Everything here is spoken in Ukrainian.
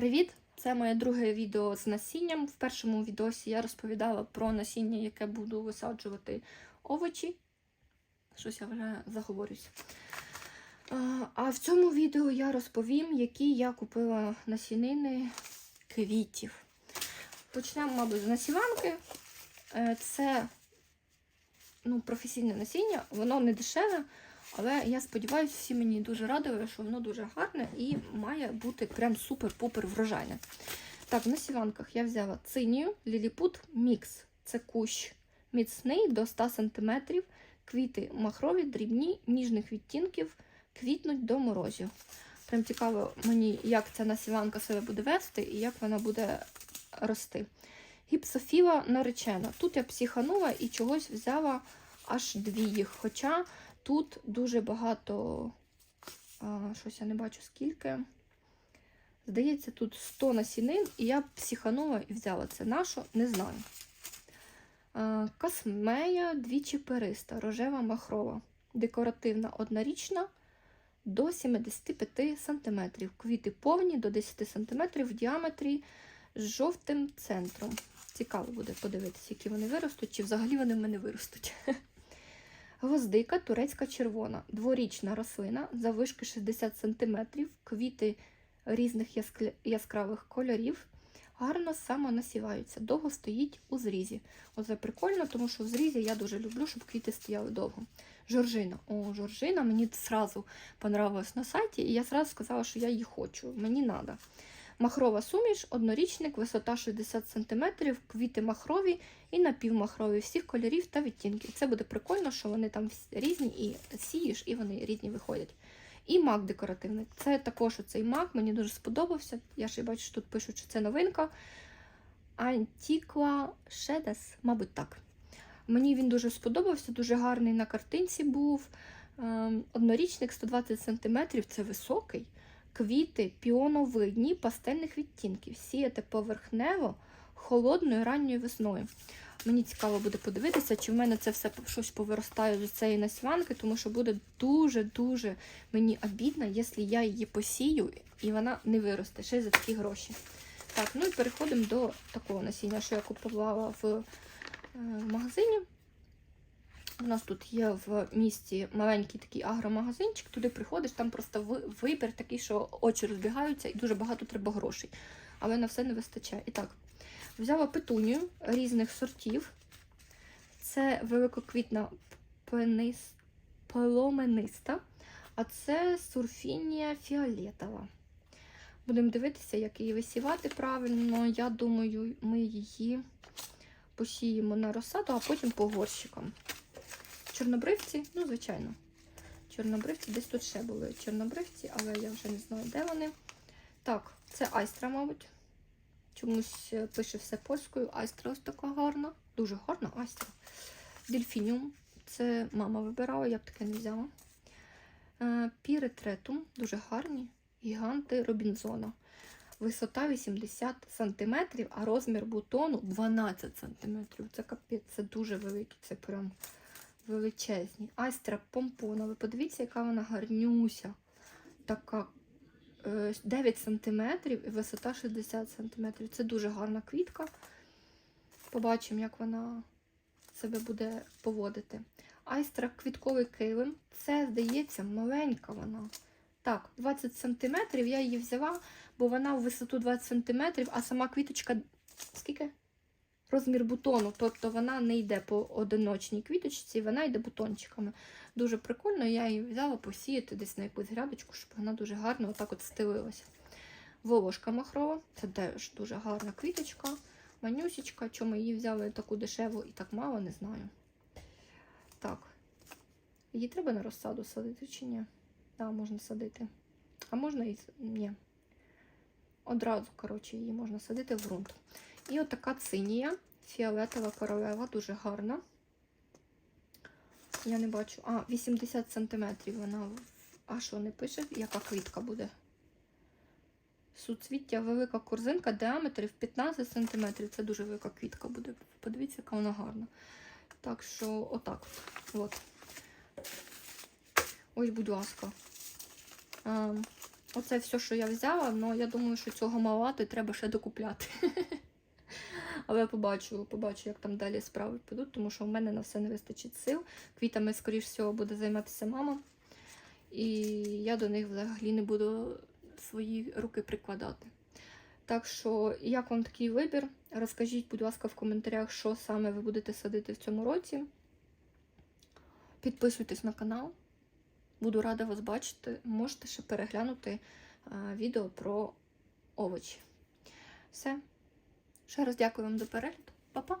Привіт! Це моє друге відео з насінням. В першому відосі я розповідала про насіння, яке буду висаджувати овочі. Щось я вже заговорюсь. А, А в цьому відео я розповім, які я купила насінини квітів. Почнемо, мабуть, з насіванки. Е, Це ну, професійне насіння, воно не дешеве. Але я сподіваюся, всі мені дуже радили, що воно дуже гарне і має бути прям супер-пупер врожайне. Так, в насіванках я взяла цинію, ліліпут мікс. Це кущ міцний до 100 см. Квіти махрові, дрібні, ніжних відтінків, квітнуть до морозів. Прям цікаво мені, як ця насіванка себе буде вести і як вона буде рости. Гіпсофіла наречена. Тут я психанула і чогось взяла аж дві їх. Хоча Тут дуже багато, а, щось я не бачу скільки. Здається, тут 100 насінин, і я психанула і взяла це нашу, не знаю. А, Касмея двічі периста, рожева махрова, декоративна однорічна до 75 см. Квіти повні до 10 см в діаметрі з жовтим центром. Цікаво буде подивитися, які вони виростуть, чи взагалі вони в мене виростуть. Гвоздика турецька червона, дворічна рослина, заввишки 60 см, квіти різних яскравих кольорів, гарно самонасіваються, довго стоїть у зрізі. Оце прикольно, тому що в зрізі я дуже люблю, щоб квіти стояли довго. Жоржина. О, жоржина мені зразу понравилась на сайті, і я зразу сказала, що я її хочу. Мені треба. Махрова суміш, однорічник, висота 60 см, квіти махрові і напівмахрові всіх кольорів та відтінків. Це буде прикольно, що вони там різні і сієш, і вони різні виходять. І мак декоративний. Це також цей мак, мені дуже сподобався. Я ще бачу, що тут пишуть, що це новинка. Antiqua Shedes, мабуть, так. Мені він дуже сподобався, дуже гарний на картинці був. Ем, однорічник 120 см, це високий квіти піоновидні пастельних відтінків. Сіяти поверхнево холодною ранньою весною. Мені цікаво буде подивитися, чи в мене це все щось повиростає з цієї насіванки, тому що буде дуже-дуже мені обідно, якщо я її посію і вона не виросте ще за такі гроші. Так, ну і переходимо до такого насіння, що я купувала в е, магазині. У нас тут є в місті маленький такий агромагазинчик, туди приходиш, там просто вибір такий, що очі розбігаються, і дуже багато треба грошей. Але на все не вистачає. І так, взяла петунію різних сортів. Це великоквітна пенис... поломениста, а це сурфінія фіолетова. Будемо дивитися, як її висівати правильно. Я думаю, ми її посіємо на розсаду, а потім по горщикам. Чорнобривці, ну, звичайно, чорнобривці, десь тут ще були чорнобривці, але я вже не знаю, де вони. Так, це айстра, мабуть. Чомусь е, пише все польською. Айстра ось така гарна. Дуже гарна айстра. Дельфініум. Це мама вибирала, я б таке не взяла. Е, Піретретум, дуже гарні. Гіганти Робінзона. Висота 80 см, а розмір бутону 12 см. Це капець, це дуже великий, це прям величезні. Айстра помпона. Ви подивіться, яка вона гарнюся. Така 9 см і висота 60 см. Це дуже гарна квітка. Побачимо, як вона себе буде поводити. Айстра квітковий килим. Це, здається, маленька вона. Так, 20 см я її взяла, бо вона в висоту 20 см, а сама квіточка. Скільки? Розмір бутону, тобто вона не йде по одиночній квіточці, вона йде бутончиками. Дуже прикольно, я її взяла посіяти десь на якусь грядочку, щоб вона дуже гарно отак от стелилася. Волошка махрова, це теж дуже гарна квіточка, манюсічка. Чому її взяли таку дешеву і так мало, не знаю. Так, її треба на розсаду садити чи ні? Так, можна садити. А можна і ні. Одразу, коротше, її можна садити в ґрунт. І отака цинія, фіолетова королева, дуже гарна. Я не бачу. А, 80 см вона. А що не пише, яка квітка буде? Суцвіття, велика корзинка, діаметрів 15 см. Це дуже велика квітка буде. Подивіться, яка вона гарна. Так що, отак. от. Ось, будь ласка. Оце все, що я взяла, але я думаю, що цього маловато і треба ще докупляти. Але побачу, побачу, як там далі справи підуть, тому що в мене на все не вистачить сил. Квітами, скоріш всього, буде займатися мама. І я до них взагалі не буду свої руки прикладати. Так що, як вам такий вибір? Розкажіть, будь ласка, в коментарях, що саме ви будете садити в цьому році. Підписуйтесь на канал. Буду рада вас бачити. Можете ще переглянути а, відео про овочі. Все. Ще раз дякую вам за перегляд. Па-па!